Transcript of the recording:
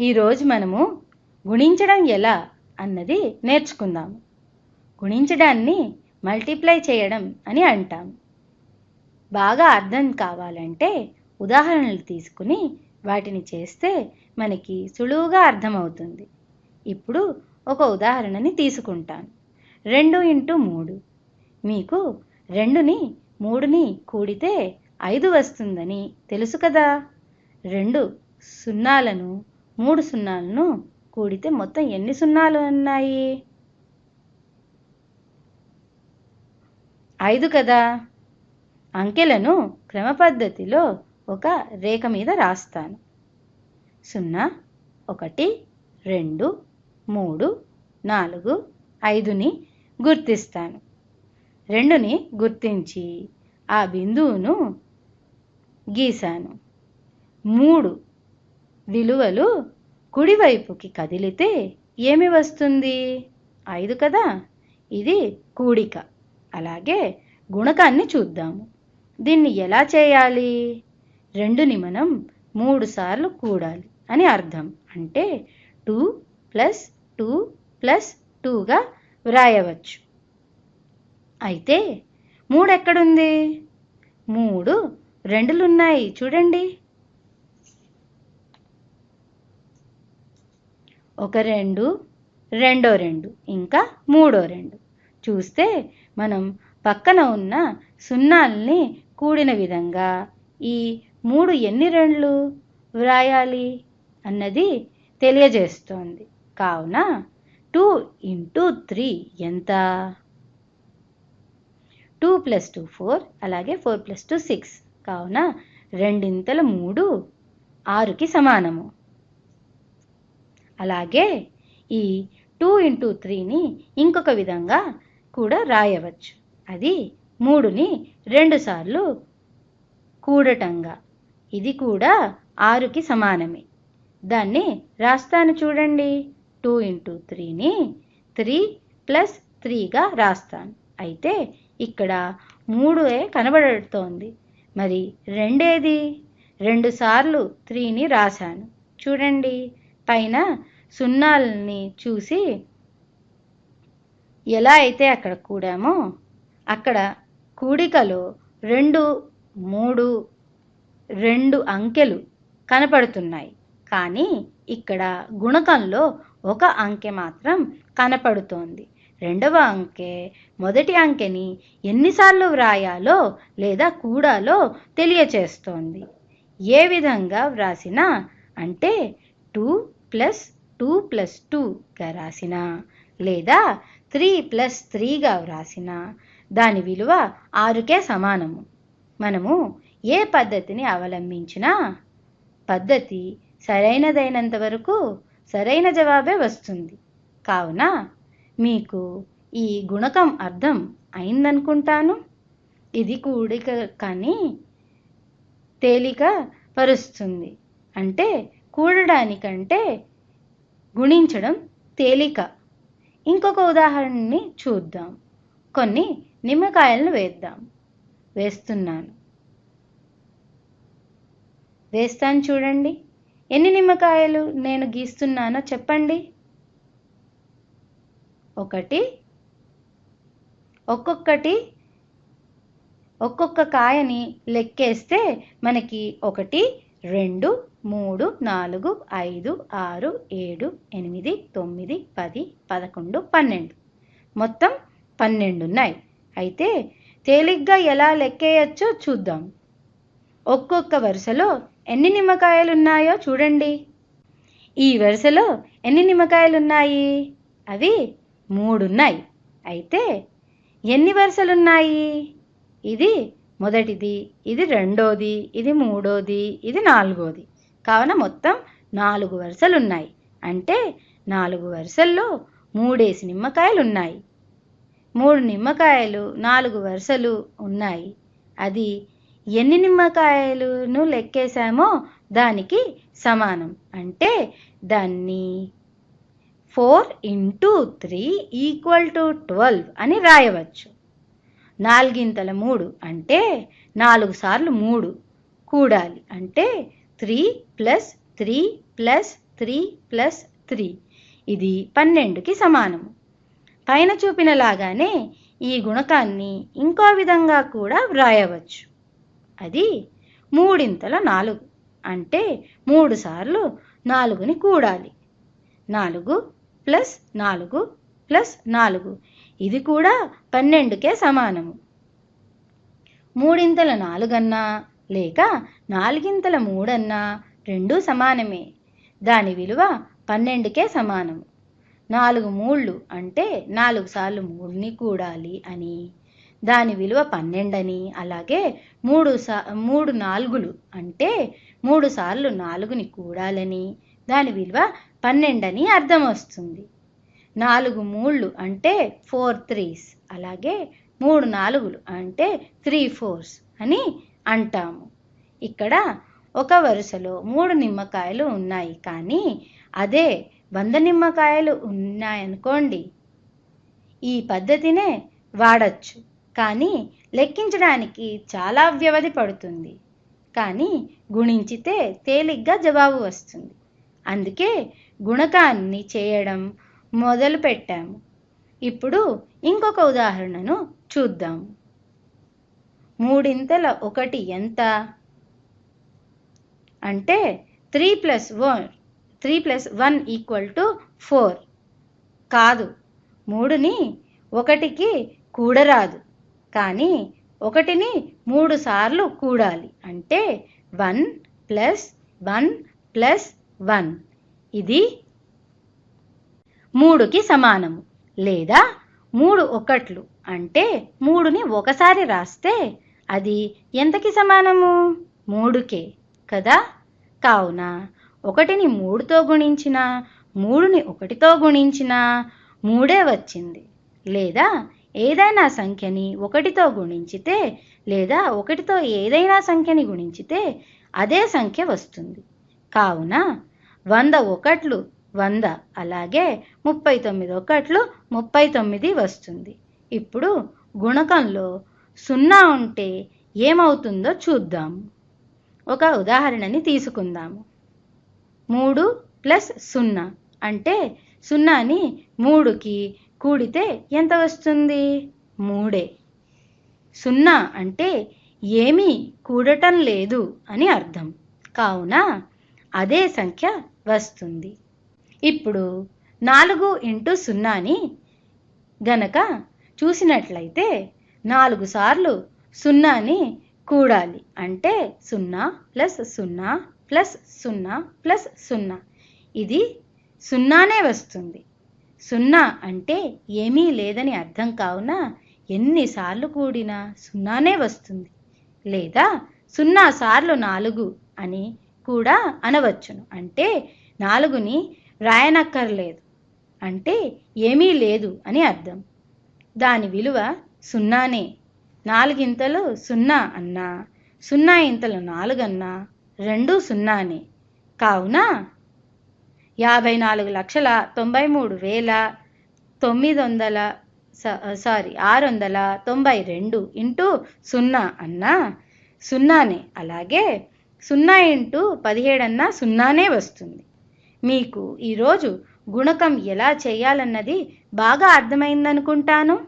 ఈరోజు మనము గుణించడం ఎలా అన్నది నేర్చుకుందాము. గుణించడాన్ని మల్టిప్లై చేయడం అని అంటాం. బాగా అర్థం కావాలంటే ఉదాహరణలు తీసుకుని వాటిని చేస్తే మనకి సులువుగా అర్థమవుతుంది. ఇప్పుడు ఒక ఉదాహరణని తీసుకుంటాను రెండు ఇంటూ మూడు. మీకు రెండుని మూడుని కూడితే ఐదు వస్తుందని తెలుసు కదా? రెండు సున్నాలను మూడు సున్నాలను కూడితే మొత్తం ఎన్ని సున్నాలు ఉన్నాయి? ఐదు కదా? అంకెలను క్రమ పద్ధతిలో ఒక రేఖ మీద రాస్తాను. సున్నా ఒకటి రెండు మూడు నాలుగు ఐదుని గుర్తిస్తాను. రెండుని గుర్తించి ఆ బిందువును గీశాను మూడు విలువలు కుడివైపుకి కదిలితే ఏమి వస్తుంది? ఐదు కదా? ఇది కూడిక. అలాగే గుణకాన్ని చూద్దాము. దీన్ని ఎలా చేయాలి? రెండుని మనం మూడు సార్లు కూడాలి అని అర్థం. అంటే టూ ప్లస్ టూ ప్లస్ టూగా వ్రాయవచ్చు. అయితే మూడెక్కడుంది? మూడు రెండులున్నాయి. చూడండి. ఒక రెండు రెండో రెండు ఇంకా మూడో రెండు. చూస్తే మనం పక్కన ఉన్న సున్నాల్ని కూడిన విధంగా ఈ మూడు ఎన్ని రెండ్లు వ్రాయాలి అన్నది తెలియజేస్తోంది. కావున టూ ఇంటూ త్రీ ఎంత? టూ ప్లస్ టూ ఫోర్ అలాగే ఫోర్ ప్లస్ టూ సిక్స్. కావున రెండింతల మూడు ఆరుకి సమానము. అలాగే ఈ టూ ఇంటూ త్రీని ఇంకొక విధంగా కూడా రాయవచ్చు. అది మూడుని రెండుసార్లు కూడటంగా. ఇది కూడా ఆరుకి సమానమే. దాన్ని రాస్తాను చూడండి. టూ ఇంటూ త్రీని త్రీ ప్లస్ త్రీగా రాస్తాను. అయితే ఇక్కడ మూడే కనబడుతోంది. మరి రెండేది? రెండుసార్లు త్రీని రాశాను. చూడండి. పైన సున్నాల్ని చూసి ఎలా అయితే అక్కడ కూడామో అక్కడ కూడికలో రెండు మూడు రెండు అంకెలు కనపడుతున్నాయి. కానీ ఇక్కడ గుణకంలో ఒక అంకె మాత్రం కనపడుతోంది. రెండవ అంకె మొదటి అంకెని ఎన్నిసార్లు వ్రాయాలో లేదా కూడాలో తెలియచేస్తోంది. ఏ విధంగా వ్రాసినా అంటే టూ ప్లస్ టూ ప్లస్ టూగా రాసిన లేదా త్రీ ప్లస్ త్రీగా వ్రాసిన దాని విలువ ఆరుకే సమానము. మనము ఏ పద్ధతిని అవలంబించినా పద్ధతి సరైనదైనంత వరకు సరైన జవాబే వస్తుంది. కావున మీకు ఈ గుణకం అర్థం అయిందనుకుంటాను. ఇది కూడిక కానీ తేలిక పరుస్తుంది. అంటే కూడడానికంటే గుణించడం తేలిక. ఇంకొక ఉదాహరణని చూద్దాం. కొన్ని నిమ్మకాయలను వేద్దాం. వేస్తున్నాను. వేస్తాను చూడండి. ఎన్ని నిమ్మకాయలు నేను గీస్తున్నానో చెప్పండి. ఒకటి ఒక్కొక్కటి ఒక్కొక్క కాయని లెక్కేస్తే మనకి ఒకటి రెండు మూడు నాలుగు ఐదు ఆరు ఏడు ఎనిమిది తొమ్మిది పది పదకొండు పన్నెండు. మొత్తం పన్నెండు ఉన్నాయి అయితే తేలిగ్గా ఎలా లెక్కేయచ్చో చూద్దాం. ఒక్కొక్క వరుసలో ఎన్ని నిమ్మకాయలు ఉన్నాయో చూడండి. ఈ వరుసలో ఎన్ని నిమ్మకాయలు ఉన్నాయి అవి మూడున్నాయి. అయితే ఎన్ని వరుసలున్నాయి? ఇది మొదటిది ఇది రెండోది ఇది మూడోది ఇది నాలుగోది. కావున మొత్తం నాలుగు వరుసలు ఉన్నాయి అంటే నాలుగు వరుసల్లో మూడేసి నిమ్మకాయలు ఉన్నాయి మూడు నిమ్మకాయలు నాలుగు వరుసలు ఉన్నాయి. అది ఎన్ని నిమ్మకాయలను లెక్కేశామో దానికి సమానం. అంటే దాన్ని four into three equal to twelve అని రాయవచ్చు. నాలుగింతల మూడు అంటే నాలుగు సార్లు మూడు కూడాలి. అంటే three plus three plus three plus three. ఇది పన్నెండుకి సమానము. పైన చూపిన లాగానే ఈ గుణకాన్ని ఇంకో విధంగా కూడా వ్రాయవచ్చు. అది మూడింతల నాలుగు. అంటే మూడు సార్లు నాలుగుని కూడాలి. నాలుగు ప్లస్ నాలుగు ప్లస్ నాలుగు. ఇది కూడా పన్నెండుకే సమానము. మూడింతల నాలుగన్నా లేక నాలుగింతల మూడన్నా రెండూ సమానమే. దాని విలువ పన్నెండుకే సమానము. నాలుగు మూళ్ళు అంటే నాలుగు సార్లు మూడుని కూడాలి అని. దాని విలువ పన్నెండని అలాగే మూడు సా మూడు నాలుగులు అంటే మూడు సార్లు నాలుగుని కూడాలని. దాని విలువ పన్నెండని అర్థం వస్తుంది. నాలుగు మూళ్ళు అంటే ఫోర్ త్రీస్ అలాగే మూడు నాలుగులు అంటే త్రీ ఫోర్స్ అని అంటాము. ఇక్కడ ఒక వరుసలో మూడు నిమ్మకాయలు ఉన్నాయి. కానీ అదే వంద నిమ్మకాయలు ఉన్నాయనుకోండి. ఈ పద్ధతినే వాడచ్చు. కానీ లెక్కించడానికి చాలా వ్యవధి పడుతుంది. కానీ గుణించితే తేలిగ్గా జవాబు వస్తుంది. అందుకే గుణకాన్ని చేయడం మొదలు పెట్టాము ఇప్పుడు ఇంకొక ఉదాహరణను చూద్దాము. మూడింతల ఒకటి ఎంత? అంటే three plus one three plus one equal to four. కాదు మూడుని ఒకటికి కూడరాదు. కానీ ఒకటిని మూడు సార్లు కూడాలి. అంటే one plus one plus one. ఇది మూడుకి సమానము. లేదా మూడు ఒకట్లు. అంటే మూడుని ఒకసారి రాస్తే అది ఎంతకి సమానము? మూడుకే. కదా? కావున ఒకటిని మూడుతో గుణించిన మూడుని ఒకటితో గుణించిన మూడే వచ్చింది. లేదా ఏదైనా సంఖ్యని ఒకటితో గుణించితే లేదా ఒకటితో ఏదైనా సంఖ్యని గుణించితే అదే సంఖ్య వస్తుంది. కావున వంద ఒకట్లు వంద అలాగే ముప్పై తొమ్మిది ఒకట్లు ముప్పై తొమ్మిది వస్తుంది. ఇప్పుడు గుణకంలో సున్నా ఉంటే ఏమవుతుందో చూద్దాం. ఒక ఉదాహరణని తీసుకుందాము మూడు ప్లస్ సున్నా అంటే సున్నాని మూడుకి కూడితే ఎంత వస్తుంది? మూడే. సున్నా అంటే ఏమీ కూడటం లేదు అని అర్థం. కావున అదే సంఖ్య వస్తుంది. ఇప్పుడు నాలుగు ఇంటూ సున్నాని గనక చూసినట్లయితే నాలుగు సార్లు సున్నాని కూడాలి. అంటే సున్నా ప్లస్ సున్నా ప్లస్ సున్నా ప్లస్ సున్నా. ఇది సున్నానే వస్తుంది. సున్నా అంటే ఏమీ లేదని అర్థం కావున ఎన్నిసార్లు కూడినా సున్నానే వస్తుంది. లేదా సున్నా సార్లు నాలుగు అని కూడా అనవచ్చును. అంటే నాలుగుని వ్రాయనక్కర్లేదు అంటే ఏమీ లేదు అని అర్థం. దాని విలువ సున్నానే నాలుగింతలు సున్నా అన్నా. సున్నా ఇంతలు నాలుగన్నా. రెండు సున్నానే కావున? యాభై నాలుగు లక్షల తొంభై మూడు వేల తొమ్మిది వందల సారీ ఆరు వందల తొంభై రెండు ఇంటూ సున్నా అన్నా. సున్నానే అలాగే సున్నా ఇంటూ పదిహేడన్నా సున్నానే వస్తుంది. మీకు ఈరోజు గుణకం ఎలా చేయాలన్నది బాగా అర్థమైందనుకుంటాను.